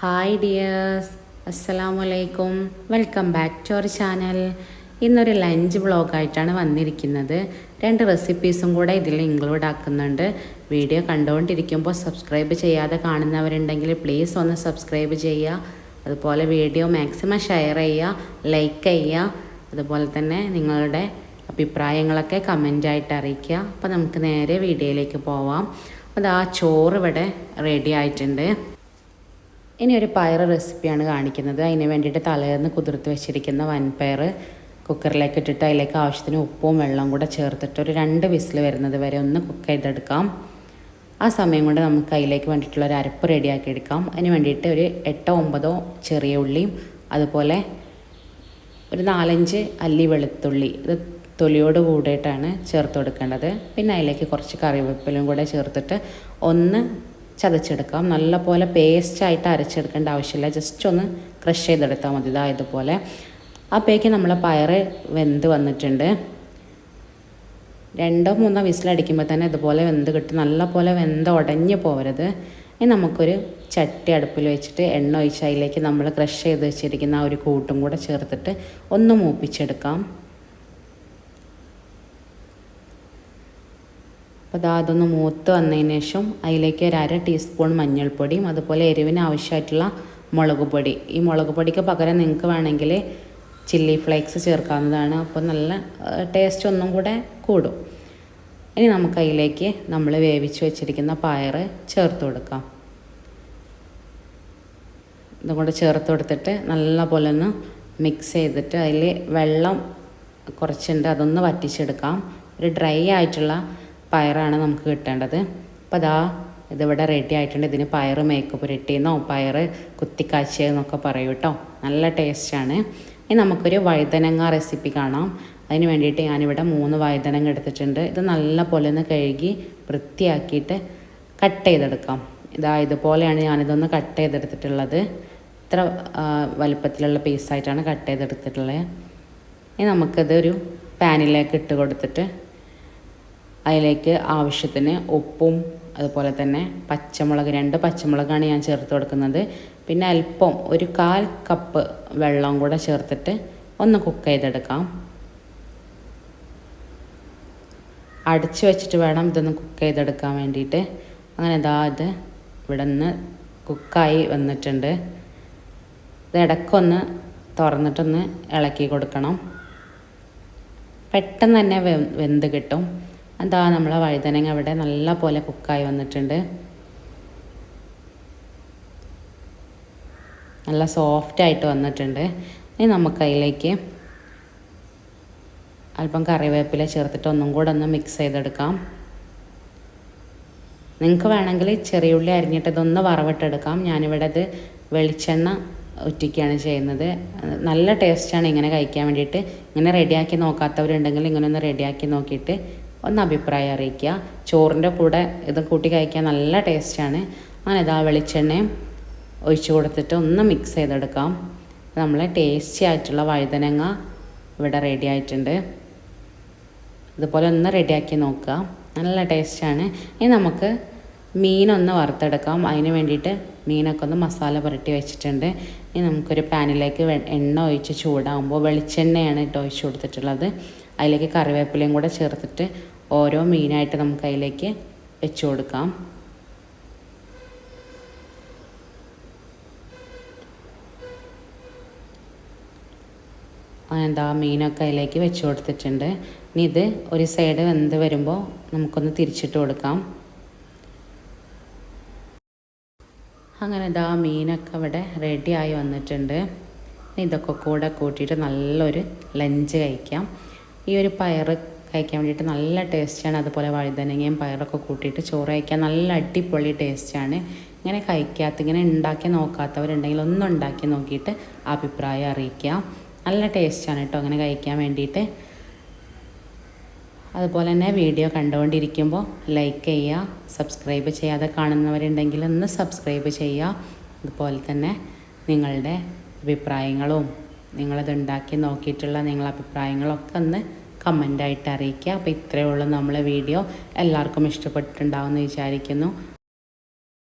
Hi dears അസ്സലാമു അലൈക്കും welcome back to our channel ഇന്നൊരു ലഞ്ച് വ്ളോഗായിട്ടാണ് വന്നിരിക്കുന്നത്. രണ്ട് റെസിപ്പീസും കൂടെ ഇതിൽ ഇൻക്ലൂഡ് ആക്കുന്നുണ്ട്. വീഡിയോ കണ്ടുകൊണ്ടിരിക്കുമ്പോൾ സബ്സ്ക്രൈബ് ചെയ്യാതെ കാണുന്നവരുണ്ടെങ്കിൽ പ്ലീസ് ഒന്ന് സബ്സ്ക്രൈബ് ചെയ്യുക. അതുപോലെ വീഡിയോ മാക്സിമം ഷെയർ ചെയ്യുക ലൈക്ക് ചെയ്യുക. അതുപോലെ തന്നെ നിങ്ങളുടെ അഭിപ്രായങ്ങളൊക്കെ കമന്റായിട്ട് അറിയിക്കുക. അപ്പോൾ നമുക്ക് നേരെ വീഡിയോയിലേക്ക് പോവാം. അത് ആ ചോറ് ഇവിടെ റെഡി ആയിട്ടുണ്ട്. ഇനി ഒരു പയർ റെസിപ്പിയാണ് കാണിക്കുന്നത്. അതിന് വേണ്ടിയിട്ട് തലേന്ന് കുതിർത്ത് വെച്ചിരിക്കുന്ന വൻപയർ കുക്കറിലേക്ക് ഇട്ടിട്ട് അതിലേക്ക് ആവശ്യത്തിന് ഉപ്പും വെള്ളവും കൂടെ ചേർത്തിട്ട് ഒരു രണ്ട് വിസിൽ വരുന്നത് വരെ ഒന്ന് കുക്ക് ചെയ്തെടുക്കാം. ആ സമയം കൊണ്ട് നമുക്ക് അതിലേക്ക് വേണ്ടിയിട്ടുള്ള ഒരു അരപ്പ് റെഡിയാക്കി എടുക്കാം. അതിന് വേണ്ടിയിട്ട് ഒരു എട്ടോ ഒമ്പതോ ചെറിയ ഉള്ളിയും അതുപോലെ ഒരു നാലഞ്ച് അല്ലി വെളുത്തുള്ളി ഇത് തൊലിയോട് കൂടിയിട്ടാണ് ചേർത്ത് കൊടുക്കേണ്ടത്. പിന്നെ അതിലേക്ക് കുറച്ച് കറിവേപ്പിലും കൂടെ ചേർത്തിട്ട് ഒന്ന് ചതച്ചെടുക്കാം നല്ലപോലെ പേസ്റ്റായിട്ട് അരച്ചെടുക്കേണ്ട ആവശ്യമില്ല. ജസ്റ്റ് ഒന്ന് ക്രഷ് ചെയ്തെടുത്താൽ മതി. ഇതാ ഇതുപോലെ. അപ്പോഴേക്ക് നമ്മളെ പയറ് വെന്ത് വന്നിട്ടുണ്ട്. രണ്ടോ മൂന്നോ വിസിലടിക്കുമ്പോൾ തന്നെ ഇതുപോലെ വെന്ത് കിട്ടും. നല്ലപോലെ വെന്ത് ഉടഞ്ഞു പോകരുത് ഇനി നമുക്കൊരു ചട്ടി അടുപ്പിൽ വെച്ചിട്ട് എണ്ണ ഒഴിച്ച് അതിലേക്ക് നമ്മൾ ക്രഷ് ചെയ്ത് വെച്ചിരിക്കുന്ന ആ ഒരു കൂട്ടും കൂടെ ചേർത്തിട്ട് ഒന്ന് മൂപ്പിച്ചെടുക്കാം. അപ്പോൾ അതാ അതൊന്ന് മൂത്ത് വന്നതിന് ശേഷം അതിലേക്ക് ഒരു അര ടീസ്പൂൺ മഞ്ഞൾപ്പൊടിയും അതുപോലെ എരിവിന് ആവശ്യമായിട്ടുള്ള മുളക് പൊടി. ഈ മുളക് പൊടിക്ക് പകരം നിങ്ങൾക്ക് വേണമെങ്കിൽ ചില്ലി ഫ്ലേക്സ് ചേർക്കാവുന്നതാണ്. അപ്പോൾ നല്ല ടേസ്റ്റ് ഒന്നും കൂടെ കൂടും. ഇനി നമുക്ക് അതിലേക്ക് നമ്മൾ വേവിച്ച് വെച്ചിരിക്കുന്ന പയർ ചേർത്ത് കൊടുക്കാം. ഇതും കൂടെ ചേർത്ത് കൊടുത്തിട്ട് നല്ല പോലെ ഒന്ന് മിക്സ് ചെയ്തിട്ട് അതിൽ വെള്ളം കുറച്ചുണ്ട് അതൊന്ന് വറ്റിച്ചെടുക്കാം. ഒരു ഡ്രൈ ആയിട്ടുള്ള പയറാണ് നമുക്ക് കിട്ടേണ്ടത്. അപ്പോൾ അതാ ഇതിവിടെ റെഡി ആയിട്ടുണ്ട്. ഇതിന് പയർ മേക്കപ്പ് പുരട്ടിയെന്നോ പയർ കുത്തിക്കാച്ചിയെന്നൊക്കെ പറയും കേട്ടോ. നല്ല ടേസ്റ്റാണ് ഇനി നമുക്കൊരു വഴുതനങ്ങ റെസിപ്പി കാണാം. അതിന് വേണ്ടിയിട്ട് ഞാനിവിടെ മൂന്ന് വഴുതനങ്ങ എടുത്തിട്ടുണ്ട്. ഇത് നല്ല പോലെ ഒന്ന് കഴുകി വൃത്തിയാക്കിയിട്ട് കട്ട് ചെയ്തെടുക്കാം. ഇതാ ഇതുപോലെയാണ് ഞാനിതൊന്ന് കട്ട് ചെയ്തെടുത്തിട്ടുള്ളത്. ഇത്ര വലുപ്പത്തിലുള്ള പീസായിട്ടാണ് കട്ട് ചെയ്തെടുത്തിട്ടുള്ളത്. ഇനി നമുക്കിതൊരു പാനിലേക്ക് ഇട്ട് കൊടുത്തിട്ട് അതിലേക്ക് ആവശ്യത്തിന് ഉപ്പും അതുപോലെ തന്നെ പച്ചമുളക് രണ്ട് പച്ചമുളകാണ് ഞാൻ ചേർത്ത് കൊടുക്കുന്നത്. പിന്നെ അല്പം ഒരു കാൽ കപ്പ് വെള്ളം കൂടെ ചേർത്തിട്ട് ഒന്ന് കുക്ക് ചെയ്തെടുക്കാം. അടച്ചു വെച്ചിട്ട് വേണം ഇതൊന്ന് കുക്ക് ചെയ്തെടുക്കാൻ വേണ്ടിയിട്ട്. അങ്ങനെ ഇതാ ഇത് ഇവിടെ നിന്ന് കുക്കായി വന്നിട്ടുണ്ട്. ഇത് ഇടയ്ക്കൊന്ന് തുറന്നിട്ടൊന്ന് ഇളക്കി കൊടുക്കണം. പെട്ടെന്ന് തന്നെ വെന്ത് കിട്ടും. അതാ നമ്മളെ വഴുതനങ്ങ അവിടെ നല്ല പോലെ കുക്കായി വന്നിട്ടുണ്ട്. നല്ല സോഫ്റ്റ് ആയിട്ട് വന്നിട്ടുണ്ട്. ഇനി നമുക്ക് അതിലേക്ക് അല്പം കറിവേപ്പില ചേർത്തിട്ട് ഒന്നും കൂടെ ഒന്ന് മിക്സ് ചെയ്തെടുക്കാം. നിങ്ങൾക്ക് വേണമെങ്കിൽ ചെറിയ ഉള്ളി അരിഞ്ഞിട്ട് ഇതൊന്ന് വറവിട്ടെടുക്കാം. ഞാനിവിടെ ഇത് വെളിച്ചെണ്ണ ഒറ്റയ്ക്കാണ് ചെയ്യുന്നത്. നല്ല ടേസ്റ്റാണ് ഇങ്ങനെ കഴിക്കാൻ വേണ്ടിയിട്ട്. ഇങ്ങനെ റെഡിയാക്കി നോക്കാത്തവരുണ്ടെങ്കിൽ ഇങ്ങനെ ഒന്ന് റെഡിയാക്കി നോക്കിയിട്ട് ഒന്ന് അഭിപ്രായം അറിയിക്കുക. ചോറിന്റെ കൂടെ ഇത് കൂട്ടി കഴിക്കാൻ നല്ല ടേസ്റ്റാണ്. അങ്ങനെ ഇതാ വെളിച്ചെണ്ണയും ഒഴിച്ചു കൊടുത്തിട്ട് ഒന്ന് മിക്സ് ചെയ്തെടുക്കാം. നമ്മൾ ടേസ്റ്റി ആയിട്ടുള്ള വഴുതനങ്ങ ഇവിടെ റെഡി ആയിട്ടുണ്ട്. ഇതുപോലെ ഒന്ന് റെഡിയാക്കി നോക്കുക. നല്ല ടേസ്റ്റാണ് ഇനി നമുക്ക് മീനൊന്ന് വറുത്തെടുക്കാം. അതിന് വേണ്ടിയിട്ട് മീനൊക്കെ ഒന്ന് മസാല പുരട്ടി വെച്ചിട്ടുണ്ട്. ഇനി നമുക്കൊരു പാനിലേക്ക് എണ്ണ ഒഴിച്ച് ചൂടാകുമ്പോൾ വെളിച്ചെണ്ണയാണ് ഇട്ട് ഒഴിച്ച് കൊടുത്തിട്ടുള്ളത്. അതിലേക്ക് കറിവേപ്പിലയും കൂടെ ചേർത്തിട്ട് ഓരോ മീനായിട്ട് നമുക്ക് അതിലേക്ക് വെച്ചു കൊടുക്കാം. എന്താ മീനൊക്കെ അതിലേക്ക് വെച്ച് കൊടുത്തിട്ടുണ്ട്. ഇനി ഇത് ഒരു സൈഡ് വെന്ത് വരുമ്പോൾ നമുക്കൊന്ന് തിരിച്ചിട്ട് കൊടുക്കാം. അങ്ങനെ ഇതാ മീനൊക്കെ ഇവിടെ റെഡിയായി വന്നിട്ടുണ്ട്. ഇതൊക്കെ കൂടെ കൂട്ടിയിട്ട് നല്ലൊരു ലഞ്ച് കഴിക്കാം. ഈ ഒരു പയർ കഴിക്കാൻ വേണ്ടിയിട്ട് നല്ല ടേസ്റ്റാണ്. അതുപോലെ വഴുതനങ്ങയും പയറൊക്കെ കൂട്ടിയിട്ട് ചോറ് കഴിക്കാൻ നല്ല അടിപൊളി ടേസ്റ്റാണ്. ഇങ്ങനെ കഴിക്കാത്ത ഇങ്ങനെ ഉണ്ടാക്കി നോക്കാത്തവരുണ്ടെങ്കിൽ ഒന്ന് ഉണ്ടാക്കി നോക്കിയിട്ട് അഭിപ്രായം അറിയിക്കുക. നല്ല ടേസ്റ്റാണ് കേട്ടോ അങ്ങനെ കഴിക്കാൻ വേണ്ടിയിട്ട്. അതുപോലെ തന്നെ വീഡിയോ കണ്ടുകൊണ്ടിരിക്കുമ്പോൾ ലൈക്ക് ചെയ്യുക സബ്സ്ക്രൈബ് ചെയ്യാതെ കാണുന്നവരുണ്ടെങ്കിൽ ഒന്ന് സബ്സ്ക്രൈബ് ചെയ്യുക. അതുപോലെ തന്നെ നിങ്ങളുടെ അഭിപ്രായങ്ങളും നിങ്ങളത് ഉണ്ടാക്കി നോക്കിയിട്ടുള്ള നിങ്ങളെ അഭിപ്രായങ്ങളൊക്കെ ഒന്ന് കമന്റായിട്ട് അറിയിക്കുക. അപ്പോൾ ഇത്രയേ ഉള്ളൂ നമ്മളെ വീഡിയോ എല്ലാവർക്കും ഇഷ്ടപ്പെട്ടിട്ടുണ്ടാവുമെന്ന് വിചാരിക്കുന്നു.